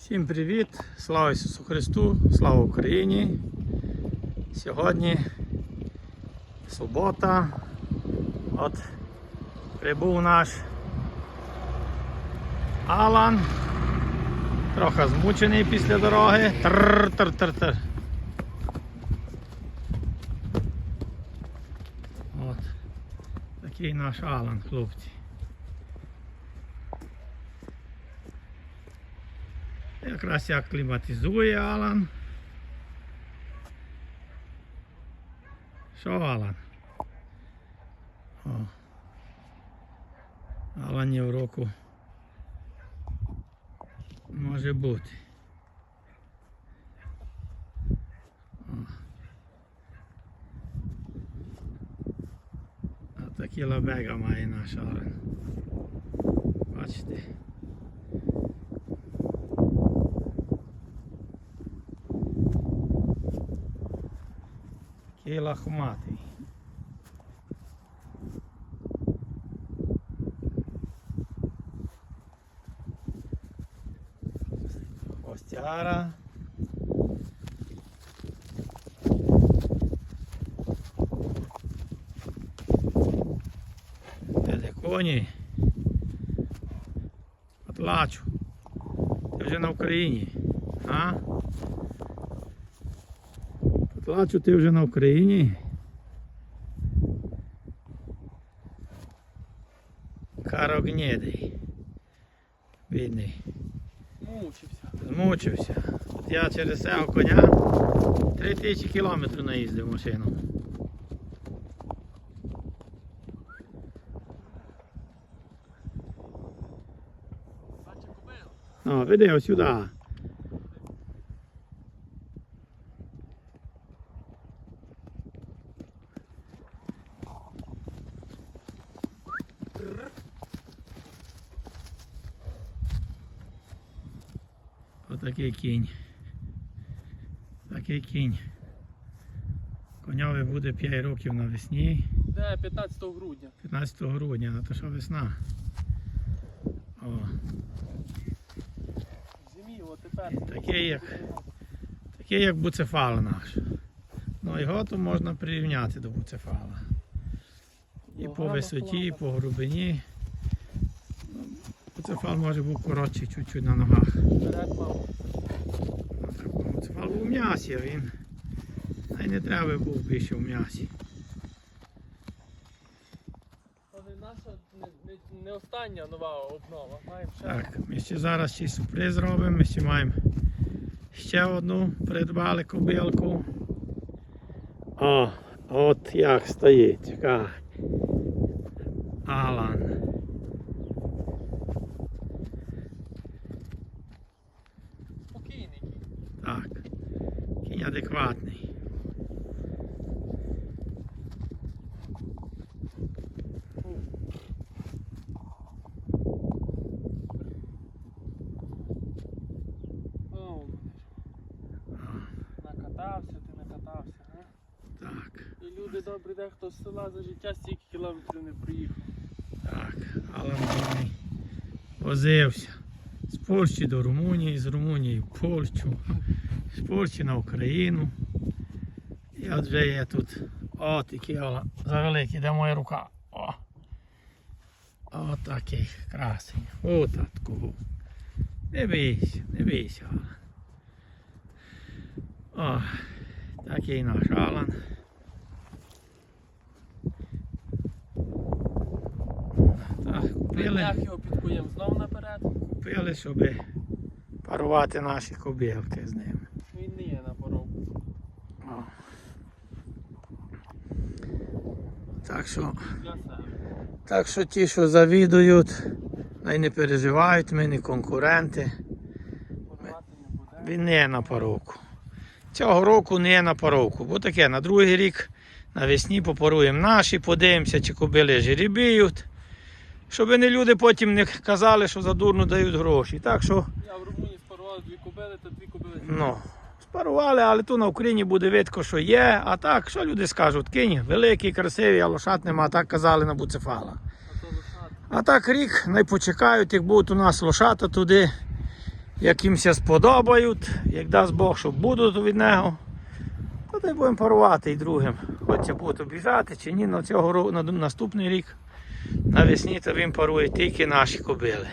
Всім привіт! Слава Ісусу Христу! Слава Україні! Сьогодні субота. От прибув наш Алан. Трохи змучений після дороги. Тр-тр-тр-тр. От. Такий наш Алан, хлопці. Якраз як кліматизує Алан. Що Алан? О. Аланів року може бути. О. А такі лабега має наш Алан. Бачите? Такий лахматий. Остяра. Коні? Отлачу. Ти вже на Україні. А? Плачу, ти вже на Україні. Карогнєдий. Бідний. Мучився. Змучився. От я через цього коня 3000 кілометрів наїздив машину. О, веди ось сюди. Отакий кінь. Такий кінь. Коньові буде 5 років навесні. Де 15 грудня. 15 грудня, на то що весна. О, зимі, от тепер. Такий як, такий як буцефал наш. Ну його то можна прирівняти до буцефала. І по висоті, і по глибині. Ну, може був коротший чуть-чуть на ногах. Буцефал був в м'ясі, а він. А й не треба був більше в м'ясі. Не остання нова обнова. Маємо ще. Так, ми ще зараз ще сюрприз робимо. Ми ще маємо ще одну придбали кобилку. О, от як стоїть. Чекай. Алан. Спокійний. Так. Кінь адекватний. Накатався, ти накатався, а? Так, І люди добрі, дехто з села за життя стільки кілометрів не приїхав. так. Алан бідний возився. З Польщі до Румунії, з Румунії в Польщу, з Польщі на Україну. І от вже є тут. От Алан. Завеликий, де моя рука. О. От такий красень. От такого. Не бійся, не бійся. О, такий наш Алан. Так, купили. Його під куєм знов наперед. Купили, щоб парувати наші кобілки з ними. Він не є на поробку. О. Так що, так що ті, що завідують, най не переживають, ми не конкуренти. Він не є на паровку. Цього року не є на паровку, бо таке на другий рік навесні попаруємо наші, подивимося, чи кобили жеребіють. Щоб не люди потім не казали, що задурно дають гроші. Так що Я в Румунії спарував дві кобили, та дві кобили. Ну, спарували, але тут на Україні буде видко, що є. А так, що люди скажуть? Кінь великий, красивий, а лошад нема, так казали на буцефала. А. Так рік, не почекають, як будуть у нас лошата туди. як їмся сподобають, як дасть Бог, що будуть від нього, то дай будемо парувати і другим. Хоч будуть обіжати чи ні, на цього на наступний рік навесні то він парує тільки наші кобили.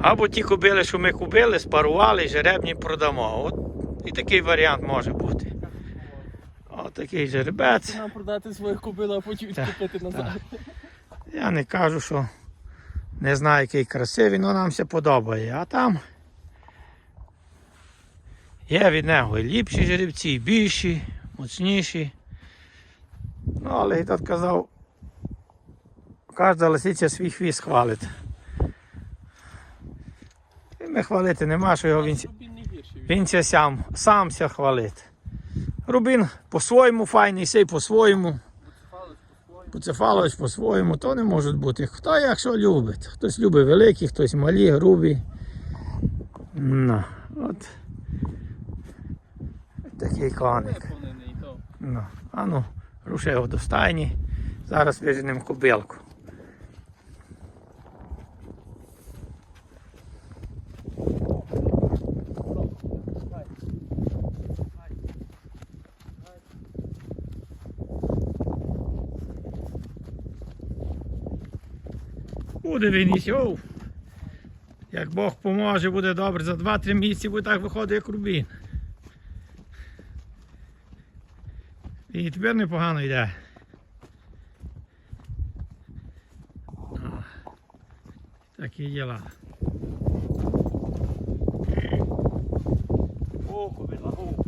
Або ті кобили, що ми купили, спарували, жеребні продамо. От і такий варіант може бути. От такий жеребець. Нам продати своїх кобил, а потім Так, відкупити назад. Я не кажу, що не знаю, який красивий, але нам все подобає. А там є від нього і ліпші жеребці, і більші, моцніші. Ну, але і тот казав, кожна лисиця свій хвіст хвалить. Ми хвалити нема, що його він, він ся сам, сам ся хвалить. Рубін по-своєму файний, сей по-своєму. Буцефалич по-своєму. Поцефалович по-своєму, то не може бути. Хто як що любить. Хтось любить великі, хтось малі, грубі. Ну, от. Такий коник. Ну, а ну, рушай його до стайні. Зараз виженемо кобилку. Буде він ішов. Як Бог поможе, буде добре. За 2-3 місяці буде так виходить, як рубін. І тепер непогано йде. Такі діла. О, кобила, о.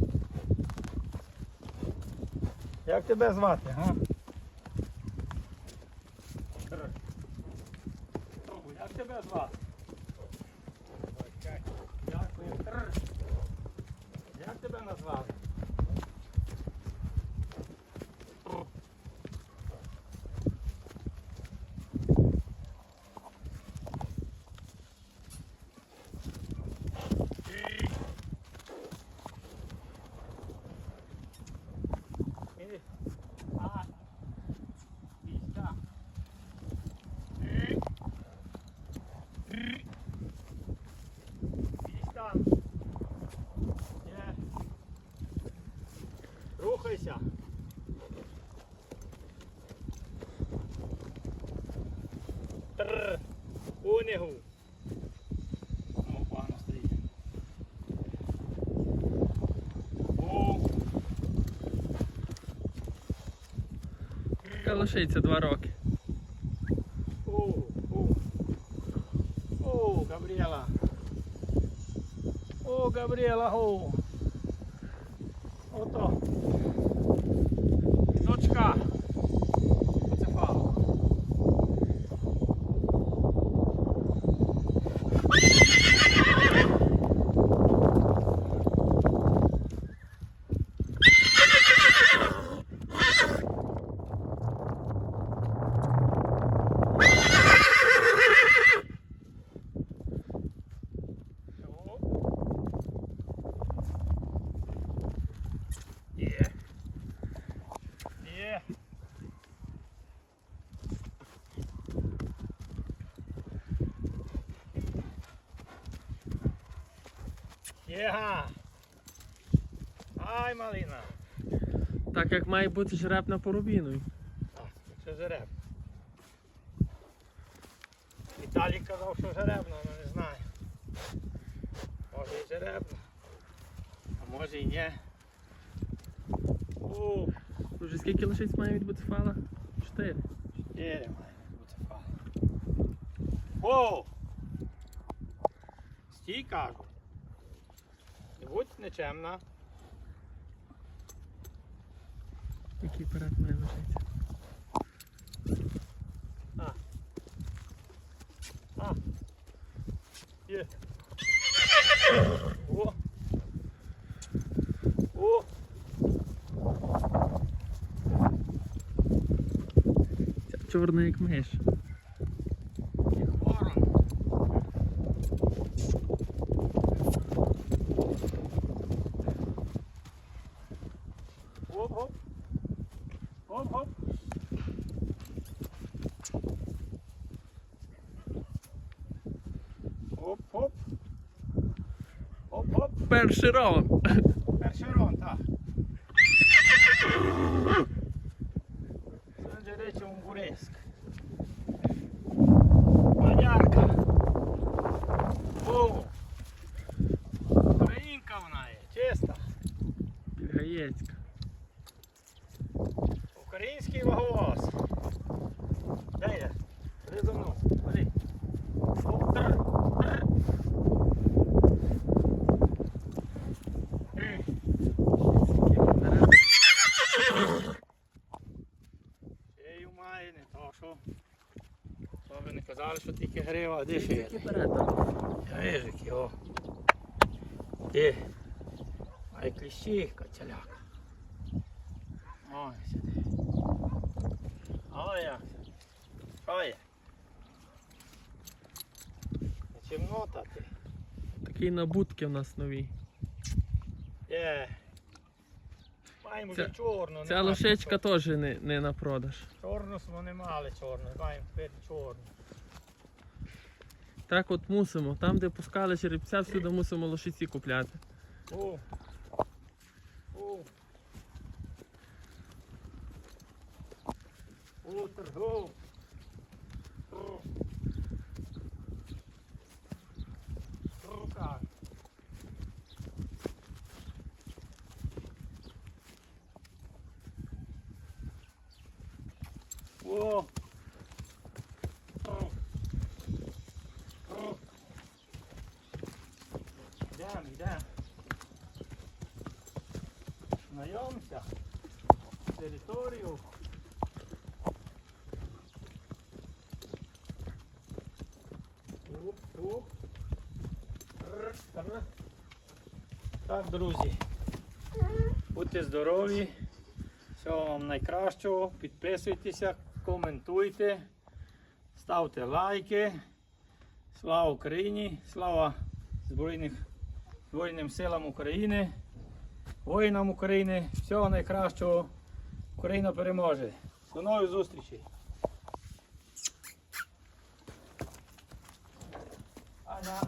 Як тебе звати, га? О, Як тебе звати? Дякую. Трр. Як тебе назвали? Е, а, піська. Е, р. Піська. Є. Рухайся. Тр. Унигу. О, погано стоїть. О. Така лишиться два роки. О, о. О, Gabriela. О, Gabriela, о. Ото. Дочка. Поцепала. Є. Є. Єга. Ай, малина. Так як має бути жереб на порубіну. Так, це жереб. Віталій казав, що жеребна, але не знаю. Може і жеребна. А може і ні. О, Вже скільки лишиць має від буцефала? Чотири. чотири має бути файно. О! Стій кажу. Будь нечемна. Який перед має лишитися? А. А. Є. О. О. Чорна як миш. Як ворон. Оп-оп. Оп-оп. Оп-оп. Оп-оп. Перший раунд. Перший раунд, так. Це речі Унгурецьк. Мадярка. О! Українка вона є, чиста. Підгаєцька. Український ваговоз. Де є? Де за мною? Ходи. Оп, тр, тр. М. Не то що. То ви не казали, що тільки грива, а де ще є? Вижу, його. Де? Ай кліщі, качаляка. Ой, сюди. Ой, як це? Що є? Чимнота ти? Такі набутки в нас нові. Є. Маємо вже чорну. Ця нема лошечка чорну. теж не, не на продаж. Чорну ми не мали чорну, маємо тепер чорну. Так от мусимо. Там, де пускали черепця, всюди мусимо лошиці купляти. О. О. О, торгов. О. Рука. О. Йдемо, йдемо. Знайомся. Територію. Оп, оп. Р, р. Так, друзі. Будьте здорові. Всього вам найкращого. Підписуйтеся, коментуйте, ставте лайки. Слава Україні! Слава Збройним силам України! воїнам України. Всього найкращого. Україна переможе. До нових зустрічей. Аня.